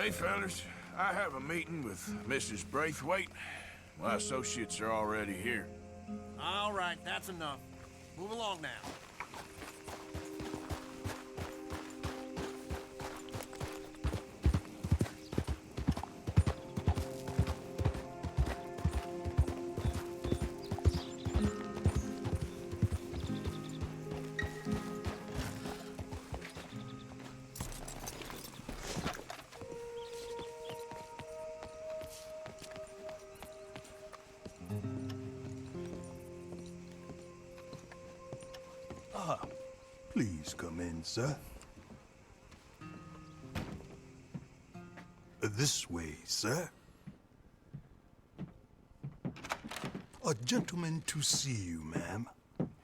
Hey, fellas. I have a meeting with Mrs. Braithwaite. My associates are already here. All right, that's enough. Move along now. Please come in, sir. Uh, this way, sir. A gentleman to see you, ma'am.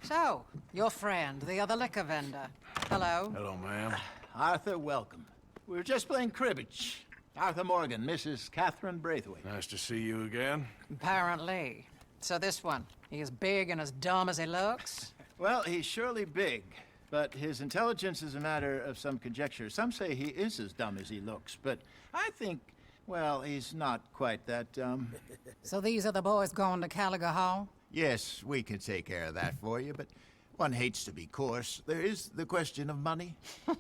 So, your friend, the other liquor vendor. Hello. Hello, ma'am. Arthur, welcome. We were just playing cribbage. Arthur Morgan, Mrs. Catherine Braithwaite. Nice to see you again. Apparently. So this one, he is big and as dumb as he looks? Well, he's surely big, but his intelligence is a matter of some conjecture. Some say he is as dumb as he looks, but I think, well, he's not quite that dumb. So these are the boys going to Caliga Hall? yes, we can take care of that for you, but one hates to be coarse. There is the question of money.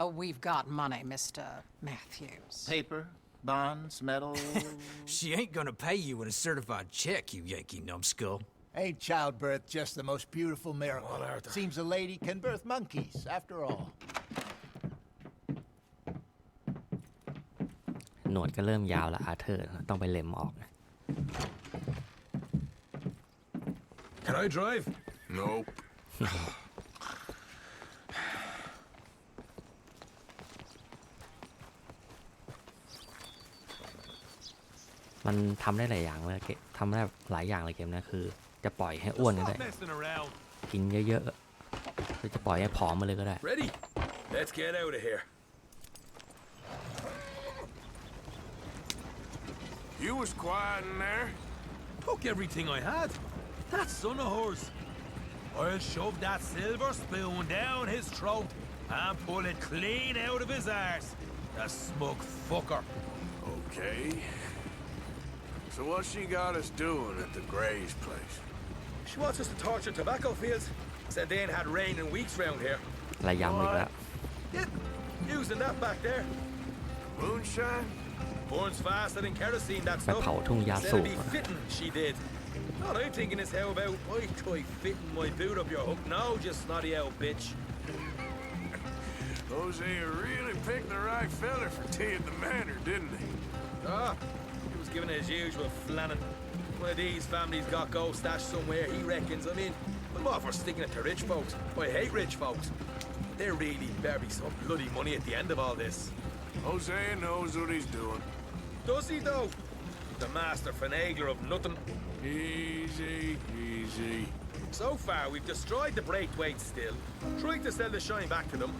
Oh, we've got money, Mr. Matthews. Paper, bonds, metal. She ain't gonna pay you in a certified check, you Yankee numbskull. Ain't childbirth just the most beautiful miracle? Seems a lady can birth monkeys, after all. หนวดก็เริ่มยาวแล้วอาเธอร์ต้องไปเล็มออก Can I drive? Nope. มันทำได้หลายอย่างเลยเกมทำได้หลายอย่างเลยเกมเนะคือ จะปล่อยให้อ้วนก็ได้ Stop messing around. กินเยอะๆหรือจะปล่อยให้ผอมมาเลยก็ได้ Ready? Let's get out of here. You was quiet in there. Took everything I had. That son of hers. I'll shove that silver spoon down his throat and pull it clean out of his arse. The smug fucker. Okay. So what she got us doing at the Gray's place? She wants us to torture tobacco fields. Said they ain't had rain in weeks round here. ระยำอีกแล้ว Yeah, using that back there. Moonshine? Burns faster than kerosene, that's ไปเผาทุ่งยา Said สู it'd บ be fitting, she did. All I'm thinking is how about I try fitting my boot up your hook now, just snotty old bitch. Hosea really picked the right fella for tea at the manor, didn't he? Ah, he was giving it his usual flannin. One of these families got gold stashed somewhere, he reckons. I mean, I'm all for sticking it to rich folks. I hate rich folks. There really better be some bloody money at the end of all this. Hosea knows what he's doing. Does he, though? The master finagler of nothing. Easy, easy. So far, we've destroyed the Braithwaite still, tried to sell the shine back to them.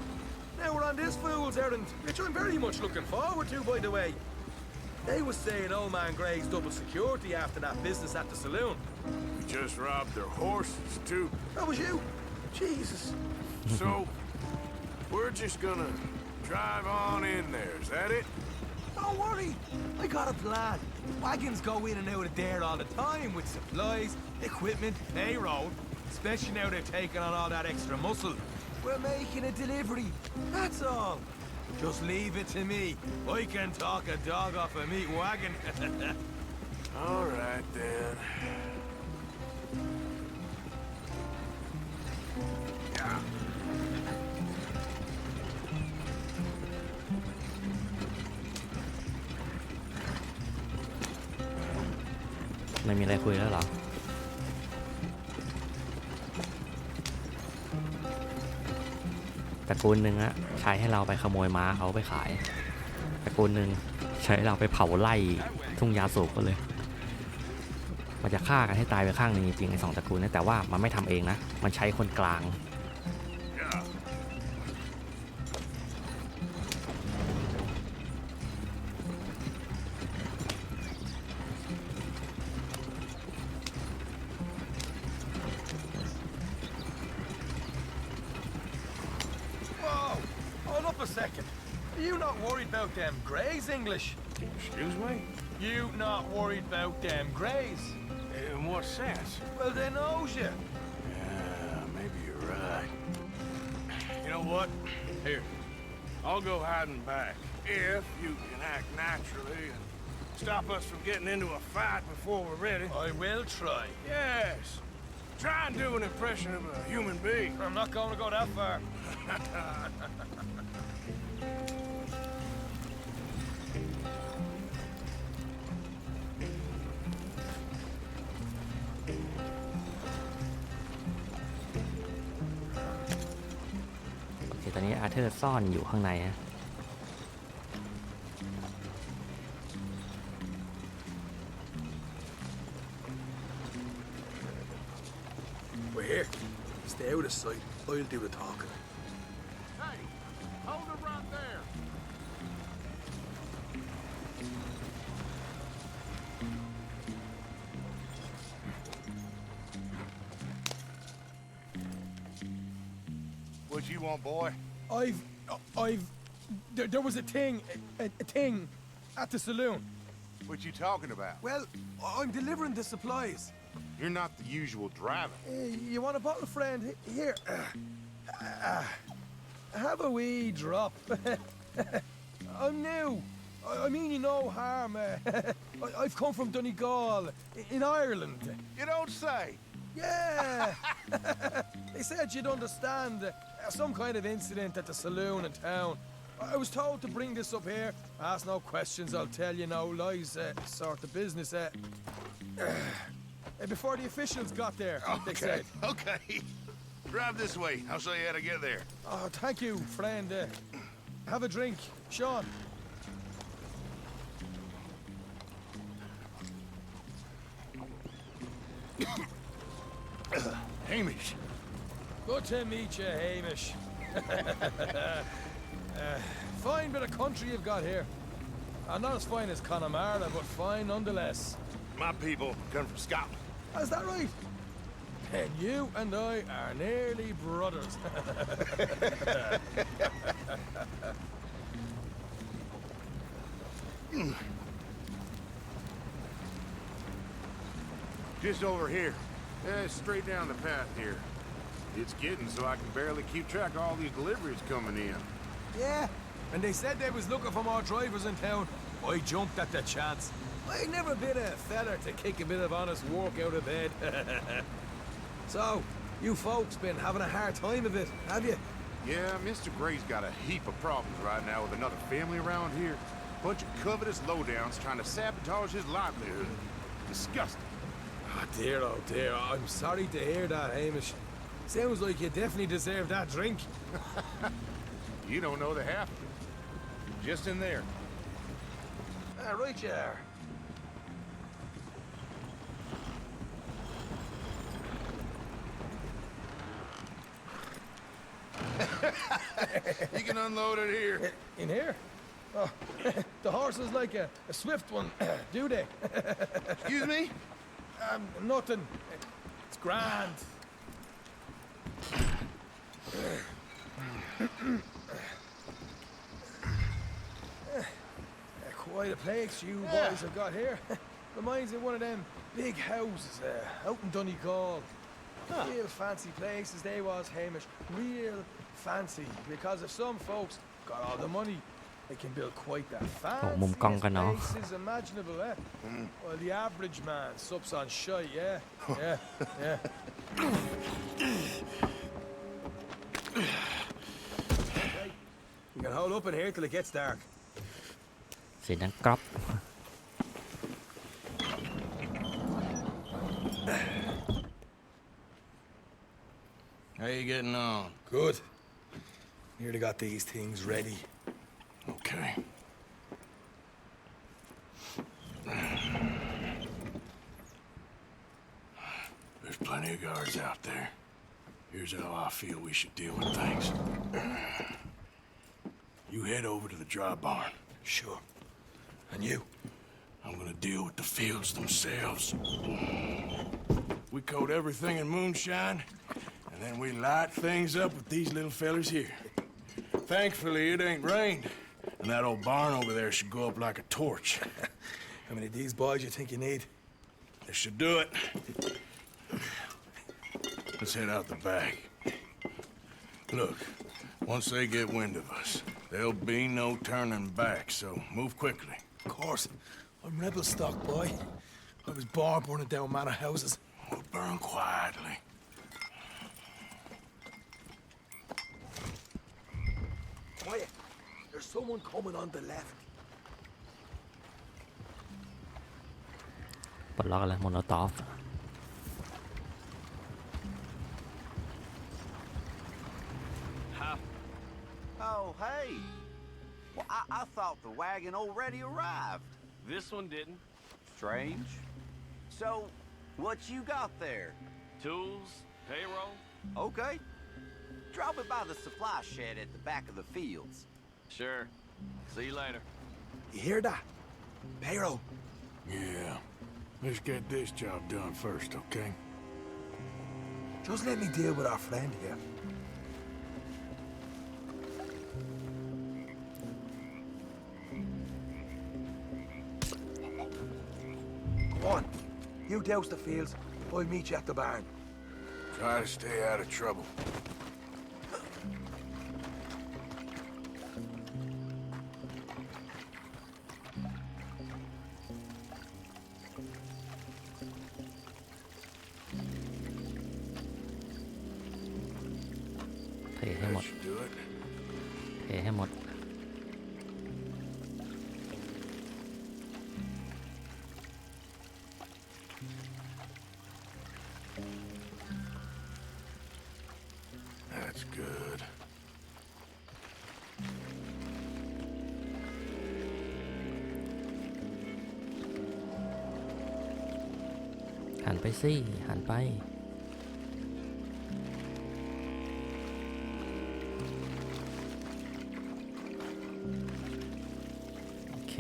Now we're on this fool's errand, which I'm very much looking forward to, by the way. They was saying old man Gray's double security after that business at the saloon. We just robbed their horses, too. That was you. Jesus. So, we're just gonna drive on in there, is that it? Don't worry. I got a plan. Wagons go in and out of there all the time with supplies, equipment, payroll. Especially now they're taking on all that extra muscle. We're making a delivery. That's all. Just leave it to me. I can talk a dog off a meat wagon. All right, then. Yeah. ไม่มีอะไรคุยแล้วเหรอ ตระกูลหนึ่งอะใช้ให้เราไปขโมยม้าเขาไปขาย ตระกูลหนึ่งใช้ให้เราไปเผาไล่ทุ่งยาสูบก็เลย มันจะฆ่ากันให้ตายไปข้างหนึงจริงๆไอ้สองตระกูลนี้แต่ว่ามันไม่ทำเองนะ มันใช้คนกลาง English? Excuse me? You not worried about them greys? In what sense? Well, they knows you. Yeah, maybe you're right. You know what? Here, I'll go hiding back. If you can act naturally and stop us from getting into a fight before we're ready. I will try. Yes. Try and do an impression of a human being. I'm not going to go that far. อนนี้อาเธอร์ซ่อนอยู่ข้างในฮะ We're here. Stay out of sight. I'll do the talking. There, there was a thing, a, a thing, at the saloon. What you talking about? Well, I'm delivering the supplies. You're not the usual driver. Uh, you want a bottle, friend? Here. Uh, have a wee drop. I'm new. I, I mean you no harm. Uh, I, I've come from Donegal, in Ireland. You don't say. Yeah. they said you'd understand uh, some kind of incident at the saloon in town. I was told to bring this up here. Ask no questions, I'll tell you no lies, uh, sort of business. Uh, uh, before the officials got there, they said. Okay. Drive this way. I'll show you how to get there. Oh, thank you, friend. Uh, have a drink, Sean. Hamish. Good to meet you, Hamish. uh, fine bit of country you've got here. Uh, not as fine as Connemara, but fine nonetheless. My people come from Scotland. Is that right? And you and I are nearly brothers. Just over here. Yeah, straight down the path here. It's getting so I can barely keep track of all these deliveries coming in. Yeah, and they said they was looking for more drivers in town. I jumped at the chance. I never been a feller to kick a bit of honest work out of bed. so, you folks been having a hard time of it, have you? Yeah, Mr. Gray's got a heap of problems right now with another family around here. Bunch of covetous lowdowns trying to sabotage his livelihood. Disgusting. Oh dear, oh dear. I'm sorry to hear that, Hamish. Sounds like you definitely deserve that drink. You don't know the half of it. Just in there. Ah, right you are. You can unload it here. In here? Oh, the horse is like a, a swift one, do they? Excuse me? Um, nothing. It's grand. Why the place you yeah. boys have got here reminds me of one of them big houses uh, out in Donegal. Huh. Real fancy places they was, Hamish. Real fancy. Because if some folks got all the money, they can build quite the fancy places imaginable, eh? Mm. Well, the average man sups on shite, yeah? Yeah, yeah. You can hold up in here till it gets dark. เสียงดังกรอบ How you getting on? Good. Nearly got these things ready. Okay. There's plenty of guards out there. Here's how I feel we should deal with things. You head over to the dry barn. Sure. And you? I'm gonna deal with the fields themselves. We coat everything in moonshine, and then we light things up with these little fellers here. Thankfully, it ain't rained. And that old barn over there should go up like a torch. How many of these boys you think you need? This should do it. Let's head out the back. Look, once they get wind of us, there'll be no turning back, so move quickly. Of course. I'm rebel stock boy. I was born burning down manor houses. We'll burn quietly. Quiet. There's someone coming on the left. But Lagalas Molotov. I, I thought the wagon already arrived. This one didn't. Strange. So, what you got there? Tools, payroll. Okay. Drop it by the supply shed at the back of the fields. Sure. See you later. You hear that? Payroll. Yeah. Let's get this job done first, okay? Just let me deal with our friend here. On. You douse the fields. I'll meet you at the barn. Try to stay out of trouble. ไปสิหันไป โอเค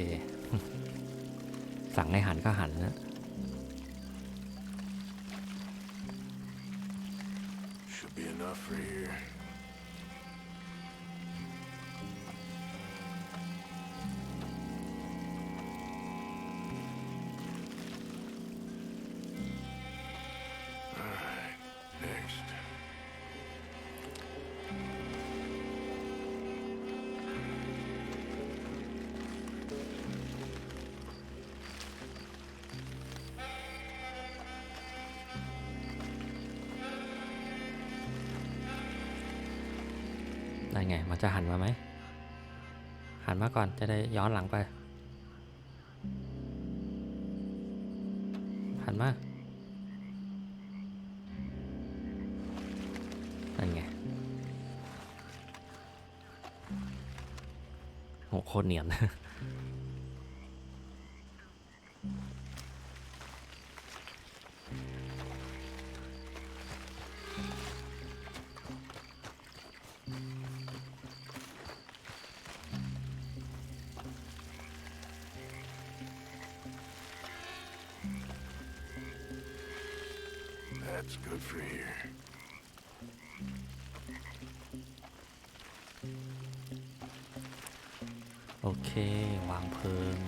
สั่งให้หันก็หันนะ ได้ไง มันจะหันมาไหม หันมาก่อนจะได้ย้อนหลังไป หันมานั่นไงโหโคตรเนียน โอเค วางเพลิง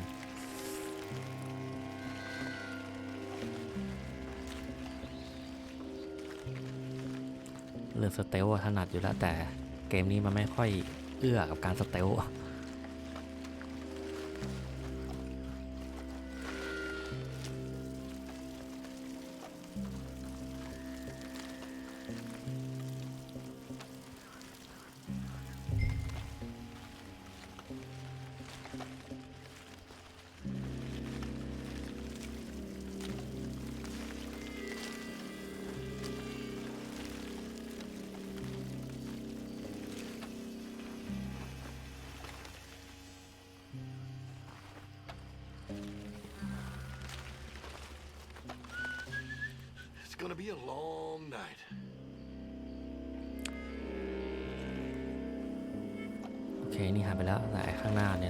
เรื่องสเตลถนัดอยู่แล้วแต่เกมนี้มันไม่ค่อยเอื้อกับการสเตล be a long night. โอเค นี่หายไปแล้วแต่ข้างหน้าเนี่ย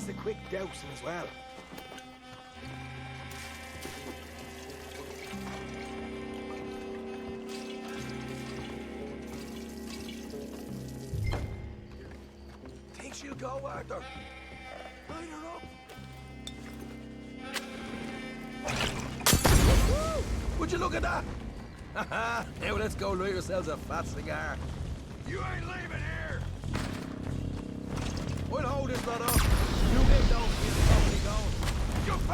this a quick dousing as well. Think you go, Arthur? Light her up. Would you look at that? ha now let's go light ourselves a fat cigar. You ain't leaving here! We'll hold this lot up.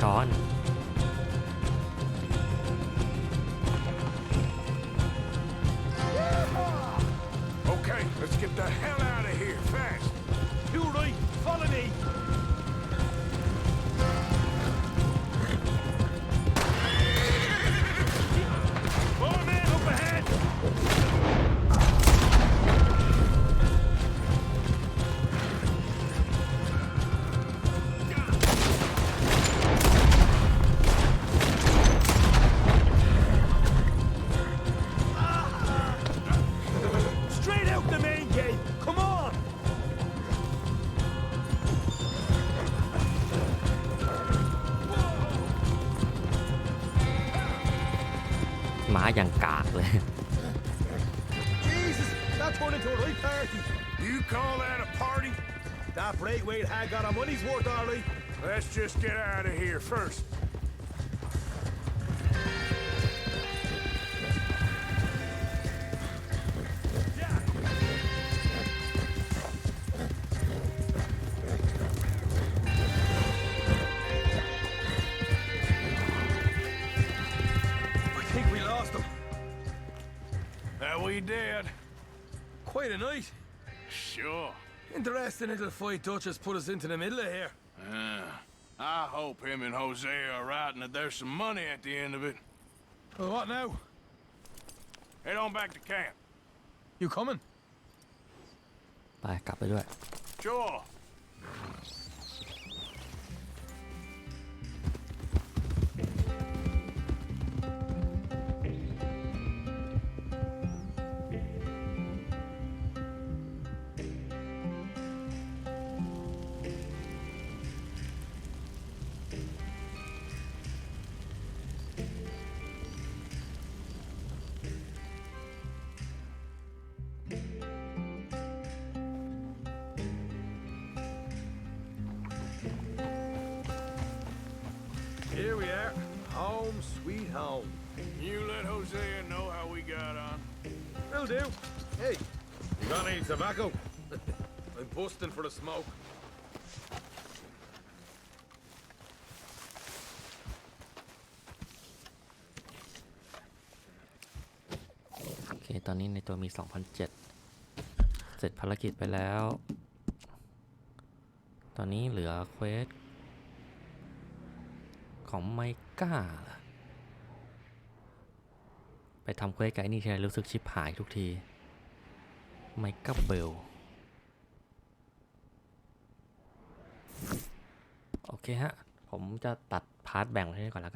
ช้อน Let's just get out of here first. Uh, we did. Quite a night. Sure. Interesting little fight Dutch has put us into the middle of here. Ah. I hope him and Jose are right and that there's some money at the end of it. Well, what now? Head on back to camp. You coming? ไปกลับไปด้วย Sure. Tobacco? I'm busting for the smoke. โอเค ตอนนี้ในตัวมี 2,007 เสร็จภารกิจไปแล้ว ตอนนี้เหลือเควส ของไมก้าล่ะไปทำเควสกับไอ้นี่ทีไรรู้สึกชิบหายทุกที ไมก้าเบลโอเคฮะ ผมจะตัดพาร์ทแบ่งไว้ให้ก่อนแล้วกัน